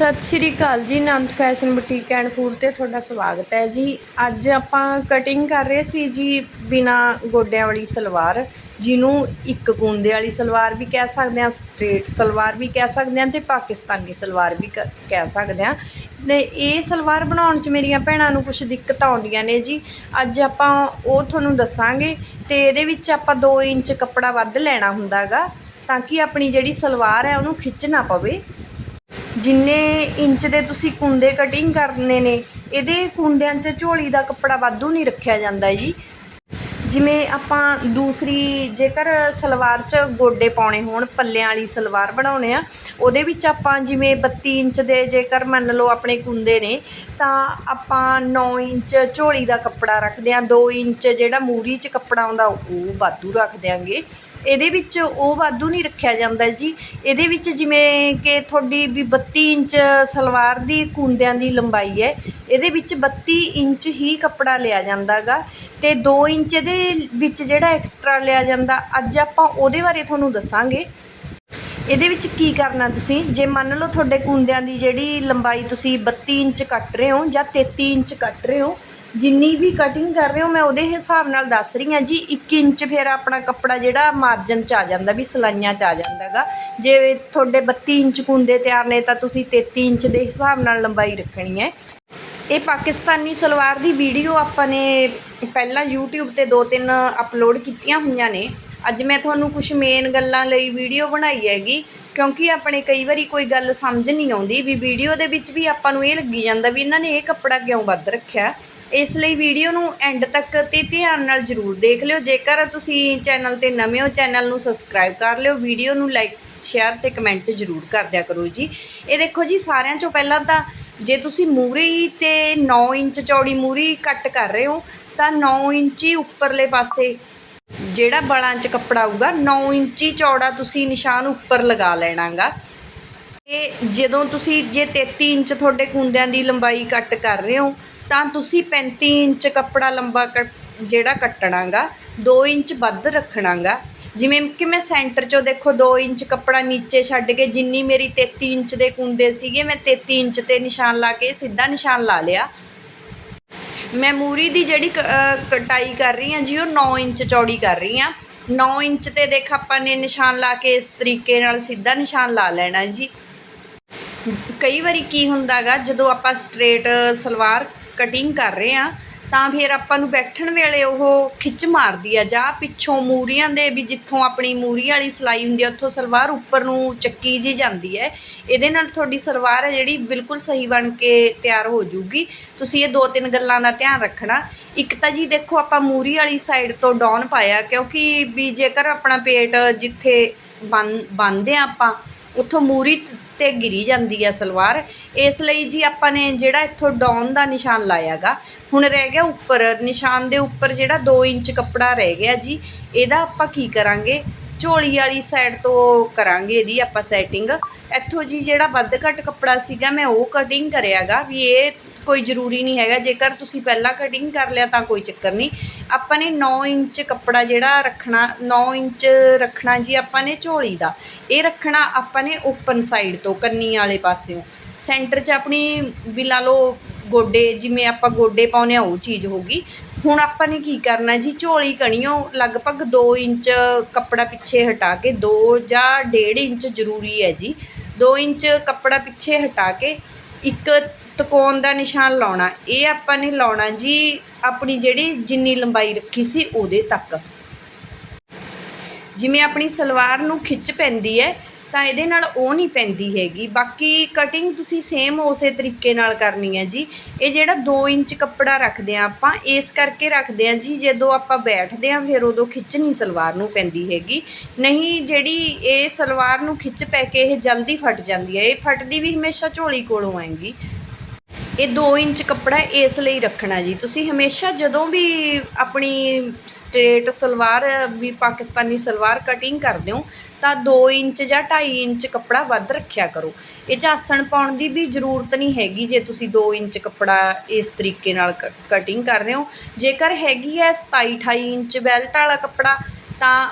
ਸਤਿ ਸ਼੍ਰੀ ਅਕਾਲ ਜੀ Nand fashion boutique and food ਤੇ ਤੁਹਾਡਾ ਸਵਾਗਤ ਹੈ ਜੀ। ਅੱਜ ਆਪਾਂ ਕਟਿੰਗ ਕਰ ਰਹੇ ਸੀ ਜੀ ਬਿਨਾ ਗੋਡਿਆਂ ਵਾਲੀ ਸਲਵਾਰ, ਜਿਹਨੂੰ ਇੱਕ ਕੁੰਦੇ ਵਾਲੀ ਸਲਵਾਰ ਵੀ ਕਹਿ ਸਕਦੇ ਹਾਂ ਸਟ੍ਰੇਟ ਸਲਵਾਰ ਵੀ ਕਹਿ ਸਕਦੇ ਹਾਂ ਤੇ ਪਾਕਿਸਤਾਨੀ ਸਲਵਾਰ ਵੀ ਕ- ਕਹਿ ਸਕਦੇ ਹਾਂ। ਤੇ ਇਹ ਸਲਵਾਰ ਬਣਾਉਣ 'ਚ ਮੇਰੀਆਂ ਭੈਣਾਂ ਨੂੰ ਕੁਝ ਦਿੱਕਤਾਂ ਆਉਂਦੀਆਂ ਨੇ ਜੀ। ਅੱਜ ਆਪਾਂ ਉਹ ਤੁਹਾਨੂੰ ਦੱਸਾਂਗੇ ਤੇ ਇਹਦੇ ਵਿੱਚ ਆਪਾਂ 2 ਇੰਚ ਕੱਪੜਾ ਵੱਧ ਲੈਣਾ ਹੁੰਦਾਗਾ, ਤਾਂ ਕਿ ਆਪਣੀ ਜਿਹੜੀ ਸਲਵਾਰ ਹੈ ਉਹਨੂੰ ਖਿੱਚ ਨਾ ਪਵੇ। ਜਿੰਨੇ ਇੰਚ ਦੇ ਤੁਸੀਂ ਕੁੰਦੇ ਕਟਿੰਗ ਕਰਨੇ ਨੇ, ਇਹਦੇ ਕੁੰਦਿਆਂ 'ਚ ਝੋਲੀ ਦਾ ਕੱਪੜਾ ਵਾਧੂ ਨਹੀਂ ਰੱਖਿਆ ਜਾਂਦਾ ਜੀ। ਜਿਵੇਂ ਆਪਾਂ ਦੂਸਰੀ ਜੇਕਰ ਸਲਵਾਰ 'ਚ ਗੋਡੇ ਪਾਉਣੇ ਹੋਣ, ਪੱਲਿਆਂ ਵਾਲੀ ਸਲਵਾਰ ਬਣਾਉਣੇ ਆ, ਉਹਦੇ ਵਿੱਚ ਆਪਾਂ ਜਿਵੇਂ 32 ਇੰਚ ਦੇ ਜੇਕਰ ਮੰਨ ਲਓ ਆਪਣੇ ਕੁੰਦੇ ਨੇ, ਤਾਂ ਆਪਾਂ 9 ਇੰਚ ਝੋਲੀ ਦਾ ਕੱਪੜਾ ਰੱਖਦੇ ਆ 2 ਇੰਚ ਜਿਹੜਾ ਮੂਰੀ 'ਚ ਕੱਪੜਾ ਆਉਂਦਾ, ਉਹ ਵਾਧੂ ਰੱਖ ਦਿਆਂਗੇ। ਇਹਦੇ ਵਿੱਚ ਉਹ ਵਾਧੂ ਨਹੀਂ ਰੱਖਿਆ ਜਾਂਦਾ ਜੀ। ਇਹਦੇ ਵਿੱਚ ਜਿਵੇਂ ਕਿ ਤੁਹਾਡੀ ਵੀ 32 ਇੰਚ ਸਲਵਾਰ ਦੀ ਕੁੰਦਿਆਂ ਦੀ ਲੰਬਾਈ ਹੈ, ਇਹਦੇ ਵਿੱਚ 32 ਇੰਚ ਹੀ ਕੱਪੜਾ ਲਿਆ ਜਾਂਦਾਗਾ ਤੇ 2 ਇੰਚ ਇਹਦੇ ਵਿੱਚ ਜਿਹੜਾ ਐਕਸਟਰਾ ਲਿਆ ਜਾਂਦਾ, ਅੱਜ ਆਪਾਂ ਉਹਦੇ ਬਾਰੇ ਤੁਹਾਨੂੰ ਦੱਸਾਂਗੇ। ਇਹਦੇ ਵਿੱਚ ਕੀ ਕਰਨਾ ਤੁਸੀਂ? ਜੇ ਮੰਨ ਲਓ ਤੁਹਾਡੇ ਕੁੰਦਿਆਂ ਦੀ ਜਿਹੜੀ ਲੰਬਾਈ ਤੁਸੀਂ 32 ਇੰਚ ਕੱਟ ਰਹੇ ਹੋ ਜਾਂ 33 ਇੰਚ ਕੱਟ ਰਹੇ ਹੋ ਜਿੰਨੀ ਵੀ ਕਟਿੰਗ ਕਰ ਰਹੇ ਹੋ, ਮੈਂ ਉਹਦੇ ਹਿਸਾਬ ਨਾਲ ਦੱਸ ਰਹੀ ਹਾਂ ਜੀ 1 ਇੰਚ ਫਿਰ ਆਪਣਾ ਕੱਪੜਾ ਜਿਹੜਾ ਮਾਰਜਨ ਚ ਆ ਜਾਂਦਾ ਵੀ ਸਲਾਈਆਂ ਚ ਆ ਜਾਂਦਾਗਾ ਜੇ ਤੁਹਾਡੇ 32 ਇੰਚ ਕੁੰਦੇ ਤਿਆਰ ਨੇ, ਤਾਂ ਤੁਸੀਂ 33 ਇੰਚ ਦੇ ਹਿਸਾਬ ਨਾਲ ਲੰਬਾਈ ਰੱਖਣੀ ਹੈ। ਇਹ ਪਾਕਿਸਤਾਨੀ ਸਲਵਾਰ ਦੀ ਵੀਡੀਓ ਆਪਾਂ ਨੇ ਪਹਿਲਾਂ YouTube ਤੇ ਦੋ ਤਿੰਨ ਅਪਲੋਡ ਕੀਤੀਆਂ ਹੋਈਆਂ ਨੇ। ਅੱਜ ਮੈਂ ਤੁਹਾਨੂੰ ਕੁਝ ਮੇਨ ਗੱਲਾਂ ਲਈ ਵੀਡੀਓ ਬਣਾਈ ਹੈਗੀ, ਕਿਉਂਕਿ ਆਪਣੇ ਕਈ ਵਾਰੀ ਕੋਈ ਗੱਲ ਸਮਝ ਨਹੀਂ ਆਉਂਦੀ ਵੀ ਵੀਡੀਓ ਦੇ ਵਿੱਚ ਵੀ ਆਪਾਂ ਨੂੰ ਇਹ ਲੱਗੀ ਜਾਂਦਾ ਵੀ ਇਹਨਾਂ ਨੇ ਇਹ ਕੱਪੜਾ ਕਿਉਂ ਵੱਧ ਰੱਖਿਆ। ਇਸ ਲਈ ਵੀਡੀਓ ਨੂੰ ਐਂਡ ਤੱਕ ਤੇ ਧਿਆਨ ਨਾਲ ਜ਼ਰੂਰ ਦੇਖ ਲਿਓ। ਜੇਕਰ ਤੁਸੀਂ ਚੈਨਲ ਤੇ ਨਵੇਂ ਹੋ ਚੈਨਲ ਨੂੰ ਸਬਸਕ੍ਰਾਈਬ ਕਰ ਲਿਓ। ਵੀਡੀਓ ਨੂੰ ਲਾਈਕ ਸ਼ੇਅਰ ਤੇ ਕਮੈਂਟ ਜ਼ਰੂਰ ਕਰ ਦਿਆ ਕਰੋ ਜੀ। ਇਹ ਦੇਖੋ ਜੀ, ਸਾਰਿਆਂ ਚੋਂ ਪਹਿਲਾਂ ਤਾਂ ਜੇ ਤੁਸੀਂ ਮੂਰੀ ਤੇ 9 ਇੰਚ ਚੌੜੀ ਮੂਰੀ ਕੱਟ ਕਰ ਰਹੇ ਹੋ, ਤਾਂ 9 ਇੰਚੀ ਉੱਪਰਲੇ ਪਾਸੇ ਜਿਹੜਾ ਬਲਾਂ 'ਚ ਕੱਪੜਾ ਆਊਗਾ 9 ਇੰਚੀ ਚੌੜਾ ਤੁਸੀਂ ਨਿਸ਼ਾਨ ਉੱਪਰ ਲਗਾ ਲੈਣਾਗਾ। ਇਹ ਜਦੋਂ ਤੁਸੀਂ ਜੇ 33 ਇੰਚ ਤੁਹਾਡੇ ਕੁੰਦਿਆਂ ਦੀ ਲੰਬਾਈ ਕੱਟ ਕਰ ਰਹੇ ਹੋ ਤਾਂ ਤੁਸੀਂ 35 ਇੰਚ ਕੱਪੜਾ ਲੰਬਾ ਕੱਟ- ਜਿਹੜਾ ਕੱਟਣਾਗਾ 2 ਇੰਚ ਵੱਧ ਰੱਖਣਾਗਾ। ਜਿਵੇਂ ਕਿ ਮੈਂ ਸੈਂਟਰ 'ਚੋਂ ਦੇਖੋ 2 ਇੰਚ ਕੱਪੜਾ ਨੀਚੇ ਛੱਡ ਕੇ ਜਿੰਨੀ ਮੇਰੀ 33 ਇੰਚ ਦੇ ਕੁੰਦੇ ਸੀਗੇ, ਮੈਂ 33 ਇੰਚ ਤੇ ਨਿਸ਼ਾਨ ਲਾ ਕੇ ਸਿੱਧਾ ਨਿਸ਼ਾਨ ਲਾ ਲਿਆ। ਮੈਂ ਮੂਰੀ ਦੀ ਜਿਹੜੀ ਕ- ਕਟਾਈ ਕਰ ਰਹੀ ਹਾਂ ਜੀ, ਉਹ 9 ਇੰਚ ਚੌੜੀ ਕਰ ਰਹੀ ਹਾਂ। 9 ਇੰਚ ਤੇ ਦੇਖ ਆਪਾਂ ਨੇ ਨਿਸ਼ਾਨ ਲਾ ਕੇ ਇਸ ਤਰੀਕੇ ਨਾਲ ਸਿੱਧਾ ਨਿਸ਼ਾਨ ਲਾ ਲੈਣਾ ਜੀ। ਕਈ ਵਾਰੀ ਕੀ ਹੁੰਦਾਗਾ, ਜਦੋਂ ਆਪਾਂ ਸਟ੍ਰੇਟ ਸਲਵਾਰ ਕਟਿੰਗ ਕਰ ਰਹੇ ਆ ਤਾਂ ਫਿਰ ਆਪਾਂ ਨੂੰ ਬੈਠਣ ਵੇਲੇ ਉਹ ਖਿੱਚ ਮਾਰਦੀ ਆ ਜਾਂ ਪਿੱਛੋਂ ਮੂਰੀਆਂ ਦੇ ਵੀ ਜਿੱਥੋਂ ਆਪਣੀ ਮੂਰੀ ਵਾਲੀ ਸਲਾਈ ਹੁੰਦੀ ਆ, ਉੱਥੋਂ ਸਲਵਾਰ ਉੱਪਰ ਨੂੰ ਚੱਕੀ ਜੀ ਜਾਂਦੀ ਹੈ। ਇਹਦੇ ਨਾਲ ਤੁਹਾਡੀ ਸਲਵਾਰ ਹੈ ਜਿਹੜੀ ਬਿਲਕੁਲ ਸਹੀ ਬਣ ਕੇ ਤਿਆਰ ਹੋ ਜੂਗੀ। ਤੁਸੀਂ ਇਹ ਦੋ ਤਿੰਨ ਗੱਲਾਂ ਦਾ ਧਿਆਨ ਰੱਖਣਾ। ਇੱਕ ਤਾਂ ਜੀ ਦੇਖੋ ਆਪਾਂ ਮੂਰੀ ਵਾਲੀ ਸਾਈਡ ਤੋਂ ਡਾਊਨ ਪਾਇਆ, ਕਿਉਂਕਿ ਵੀ ਜੇਕਰ ਆਪਣਾ ਪੇਟ ਜਿੱਥੇ ਬੰਨ ਬੰਨਦੇ ਆ ਆਪਾਂ, ਉੱਥੋਂ ਮੂਰੀ ਤ- ਤੇ ਗਿਰੀ ਜਾਂਦੀ ਹੈ ਸਲਵਾਰ। ਇਸ ਲਈ ਜੀ ਆਪਾਂ ਨੇ ਜਿਹੜਾ ਇੱਥੋਂ ਡਾਊਨ ਦਾ ਨਿਸ਼ਾਨ ਲਾਇਆਗਾ ਹੁਣ ਰਹਿ ਗਿਆ ਉੱਪਰ। ਨਿਸ਼ਾਨ ਦੇ ਉੱਪਰ ਜਿਹੜਾ 2 ਇੰਚ ਕੱਪੜਾ ਰਹਿ ਗਿਆ ਜੀ, ਇਹਦਾ ਆਪਾਂ ਕੀ ਕਰਾਂਗੇ? ਝੋਲੀ ਵਾਲੀ ਸਾਈਡ ਤੋਂ ਕਰਾਂਗੇ ਇਹਦੀ ਆਪਾਂ ਸੈਟਿੰਗ ਇੱਥੋਂ ਜੀ ਜਿਹੜਾ ਵੱਧ ਘੱਟ ਕੱਪੜਾ ਸੀਗਾ, ਮੈਂ ਉਹ ਕਟਿੰਗ ਕਰਿਆਗਾ ਵੀ ਇਹ ਕੋਈ ਜ਼ਰੂਰੀ ਨਹੀਂ ਹੈਗਾ। ਜੇਕਰ ਤੁਸੀਂ ਪਹਿਲਾਂ ਕਟਿੰਗ ਕਰ ਲਿਆ ਤਾਂ ਕੋਈ ਚੱਕਰ ਨਹੀਂ। ਆਪਾਂ ਨੇ 9 ਇੰਚ ਕੱਪੜਾ ਜਿਹੜਾ ਰੱਖਣਾ 9 ਇੰਚ ਰੱਖਣਾ ਜੀ ਆਪਾਂ ਨੇ ਝੋਲੀ ਦਾ। ਇਹ ਰੱਖਣਾ ਆਪਾਂ ਨੇ ਓਪਨ ਸਾਈਡ ਤੋਂ ਕੰਨੀ ਵਾਲੇ ਪਾਸਿਓਂ। ਸੈਂਟਰ 'ਚ ਆਪਣੀ ਵੀ ਲਾ ਲਓ ਗੋਡੇ, ਜਿਵੇਂ ਆਪਾਂ ਗੋਡੇ ਪਾਉਨੇ ਆ ਉਹ ਚੀਜ਼ ਹੋਗੀ ਹੁਣ ਆਪਾਂ ਨੇ ਕੀ ਕਰਨਾ ਜੀ, ਝੋਲੀ ਕਣੀਓ ਲਗਭਗ 2 ਇੰਚ ਕੱਪੜਾ ਪਿੱਛੇ ਹਟਾ ਕੇ 2 ਜਾਂ 1.5 ਇੰਚ ਜ਼ਰੂਰੀ ਹੈ ਜੀ। 2 ਇੰਚ ਕੱਪੜਾ ਪਿੱਛੇ ਹਟਾ ਕੇ, ਇੱਕ ਤਕੋਣ ਦਾ ਨਿਸ਼ਾਨ ਲਾਉਣਾ, ਇਹ ਆਪਾਂ ਨੇ ਲਾਉਣਾ ਜੀ ਆਪਣੀ ਜਿਹੜੀ ਜਿੰਨੀ ਲੰਬਾਈ ਰੱਖੀ ਸੀ ਉਹਦੇ ਤੱਕ। ਜਿਵੇਂ ਆਪਣੀ ਸਲਵਾਰ ਨੂੰ ਖਿੱਚ ਪੈਂਦੀ ਹੈ, ਤਾਂ ਇਹਦੇ ਨਾਲ ਉਹ ਨਹੀਂ ਪੈਂਦੀ ਹੈਗੀ। ਬਾਕੀ ਕਟਿੰਗ ਤੁਸੀਂ ਸੇਮ ਉਸੇ ਤਰੀਕੇ ਨਾਲ ਕਰਨੀ ਹੈ ਜੀ। ਇਹ ਜਿਹੜਾ 2 ਇੰਚ ਕੱਪੜਾ ਰੱਖਦੇ ਆ ਆਪਾਂ, ਇਸ ਕਰਕੇ ਰੱਖਦੇ ਆ ਜੀ, ਜਦੋਂ ਆਪਾਂ ਬੈਠਦੇ ਆ ਫਿਰ ਉਦੋਂ ਖਿੱਚ ਨਹੀਂ ਸਲਵਾਰ ਨੂੰ ਪੈਂਦੀ ਹੈਗੀ। ਨਹੀਂ, ਜਿਹੜੀ ਇਹ ਸਲਵਾਰ ਨੂੰ ਖਿੱਚ ਪੈ ਕੇ ਇਹ ਜਲਦੀ ਫਟ ਜਾਂਦੀ ਹੈ, ਇਹ ਫਟਦੀ ਵੀ ਹਮੇਸ਼ਾ ਝੋਲੀ ਕੋਲੋਂ ਆਏਗੀ। ਇਹ 2 ਇੰਚ ਕੱਪੜਾ ਇਸ ਲਈ ਰੱਖਣਾ ਜੀ। ਤੁਸੀਂ ਹਮੇਸ਼ਾ ਜਦੋਂ ਵੀ ਆਪਣੀ ਸਟ੍ਰੇਟ ਸਲਵਾਰ, ਵੀ ਪਾਕਿਸਤਾਨੀ ਸਲਵਾਰ ਕਟਿੰਗ ਕਰਦੇ ਹੋ, ਤਾਂ 2 ਇੰਚ ਜਾਂ 2.5 ਇੰਚ ਕੱਪੜਾ ਵੱਧ ਰੱਖਿਆ ਕਰੋ। ਇਹ 'ਚ ਆਸਣ ਪਾਉਣ ਦੀ ਵੀ ਜ਼ਰੂਰਤ ਨਹੀਂ ਹੈਗੀ ਜੇ ਤੁਸੀਂ 2 ਇੰਚ ਕੱਪੜਾ ਇਸ ਤਰੀਕੇ ਨਾਲ ਕਟਿੰਗ ਕਰ ਰਹੇ ਹੋ। ਜੇਕਰ ਹੈਗੀ ਹੈ 27 28 ਇੰਚ ਬੈਲਟ ਵਾਲਾ ਕੱਪੜਾ, ਤਾਂ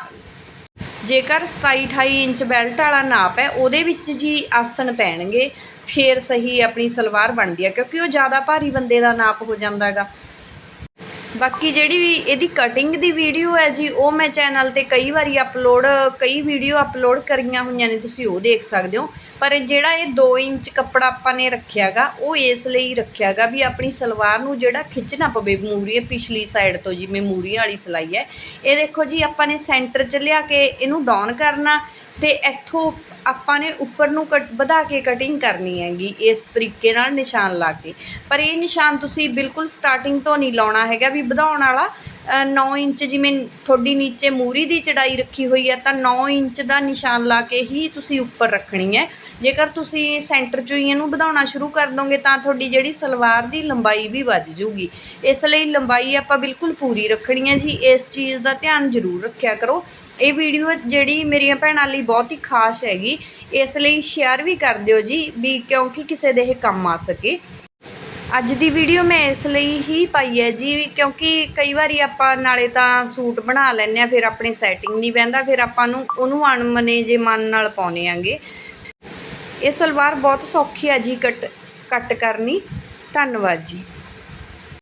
ਜੇਕਰ 27 28 ਇੰਚ ਬੈਲਟ ਵਾਲਾ ਨਾਪ ਹੈ, ਉਹਦੇ ਵਿੱਚ ਜੀ ਆਸਣ ਪੈਣਗੇ। ਸ਼ੇਰ ਸਹੀ ਆਪਣੀ ਸਲਵਾਰ ਬਣਦੀ ਹੈ ਕਿਉਂਕਿ ਉਹ ਜ਼ਿਆਦਾ ਭਾਰੀ ਬੰਦੇ ਦਾ ਨਾਪ ਹੋ ਜਾਂਦਾ ਹੈਗਾ। ਬਾਕੀ ਜਿਹੜੀ ਵੀ ਇਹਦੀ ਕਟਿੰਗ ਦੀ ਵੀਡੀਓ ਹੈ ਜੀ, ਉਹ ਮੈਂ ਚੈਨਲ ਤੇ ਕਈ ਵਾਰੀ ਅਪਲੋਡ ਕਈ ਵੀਡੀਓ ਅਪਲੋਡ ਕਰੀਆਂ ਹੋਈਆਂ ਨੇ, ਤੁਸੀਂ ਉਹ ਦੇਖ ਸਕਦੇ ਹੋ। ਪਰ ਜਿਹੜਾ ਇਹ 2 ਇੰਚ ਕੱਪੜਾ ਆਪਾਂ ਨੇ ਰੱਖਿਆਗਾ, ਉਹ ਇਸ ਲਈ ਰੱਖਿਆਗਾ ਵੀ ਆਪਣੀ ਸਲਵਾਰ ਨੂੰ ਜਿਹੜਾ ਖਿੱਚ ਨਾ ਪਵੇ ਮੂਰੀਏ ਪਿਛਲੀ ਸਾਈਡ ਤੋਂ ਜਿਵੇਂ ਮੂਰੀ ਵਾਲੀ ਸਲਾਈ ਹੈ। ਇਹ ਦੇਖੋ ਜੀ, ਆਪਾਂ ਨੇ ਸੈਂਟਰ 'ਚ ਲਿਆ ਕੇ ਇਹਨੂੰ ਡਾਊਨ ਕਰਨਾ ਤੇ ਇੱਥੋਂ ਆਪਾਂ ਨੇ ਉੱਪਰ ਨੂੰ ਕਟ ਵਧਾ ਕੇ ਕਟਿੰਗ ਕਰਨੀ ਹੈਗੀ, ਇਸ ਤਰੀਕੇ ਨਾਲ ਨਿਸ਼ਾਨ ਲਾ ਕੇ। ਪਰ ਇਹ ਨਿਸ਼ਾਨ ਤੁਸੀਂ ਬਿਲਕੁਲ ਸਟਾਰਟਿੰਗ ਤੋਂ ਨਹੀਂ ਲਾਉਣਾ ਹੈਗਾ ਵੀ ਵਧਾਉਣ ਵਾਲਾ 9 ਇੰਚ ਜਿਵੇਂ ਤੁਹਾਡੀ ਨੀਚੇ ਮੂਰੀ ਦੀ ਚੜਾਈ ਰੱਖੀ ਹੋਈ ਹੈ, ਤਾਂ 9 ਇੰਚ ਦਾ ਨਿਸ਼ਾਨ ਲਾ ਕੇ ਹੀ ਤੁਸੀਂ ਉੱਪਰ ਰੱਖਣੀ ਹੈ। ਜੇਕਰ ਤੁਸੀਂ ਸੈਂਟਰ 'ਚੋਂ ਹੀ ਇਹਨੂੰ ਵਧਾਉਣਾ ਸ਼ੁਰੂ ਕਰ ਦੋਗੇ, ਤਾਂ ਤੁਹਾਡੀ ਜਿਹੜੀ ਸਲਵਾਰ ਦੀ ਲੰਬਾਈ ਵੀ ਵੱਧ ਜੂਗੀ ਇਸ ਲਈ ਲੰਬਾਈ ਆਪਾਂ ਬਿਲਕੁਲ ਪੂਰੀ ਰੱਖਣੀ ਹੈ ਜੀ। ਇਸ ਚੀਜ਼ ਦਾ ਧਿਆਨ ਜ਼ਰੂਰ ਰੱਖਿਆ ਕਰੋ। ਇਹ ਵੀਡੀਓ ਜਿਹੜੀ ਮੇਰੀਆਂ ਭੈਣਾਂ ਲਈ ਬਹੁਤ ਹੀ ਖਾਸ ਹੈਗੀ, ਇਸ ਲਈ ਸ਼ੇਅਰ ਵੀ ਕਰ ਦਿਓ ਜੀ, ਵੀ ਕਿਉਂਕਿ ਕਿਸੇ ਦੇ ਇਹ ਕੰਮ ਆ ਸਕੇ। ਅੱਜ ਦੀ ਵੀਡੀਓ ਮੈਂ ਇਸ ਲਈ ਹੀ ਪਾਈ ਹੈ ਜੀ, ਕਿਉਂਕਿ ਕਈ ਵਾਰੀ ਆਪਾਂ ਨਾਲੇ ਤਾਂ ਸੂਟ ਬਣਾ ਲੈਂਦੇ ਆ ਫਿਰ ਆਪਣੇ ਸੈਟਿੰਗ ਨਹੀਂ ਬਹਿੰਦਾ, ਫਿਰ ਆਪਾਂ ਨੂੰ ਉਹਨੂੰ ਅਣਮਨੇ ਜੇ ਮਨ ਨਾਲ ਪਾਉਨੇ ਆਂਗੇ। ਇਹ ਸਲਵਾਰ ਬਹੁਤ ਸੌਖੀ ਹੈ ਜੀ, ਕੱਟ ਕੱਟ ਕਰਨੀ। ਧੰਨਵਾਦ ਜੀ।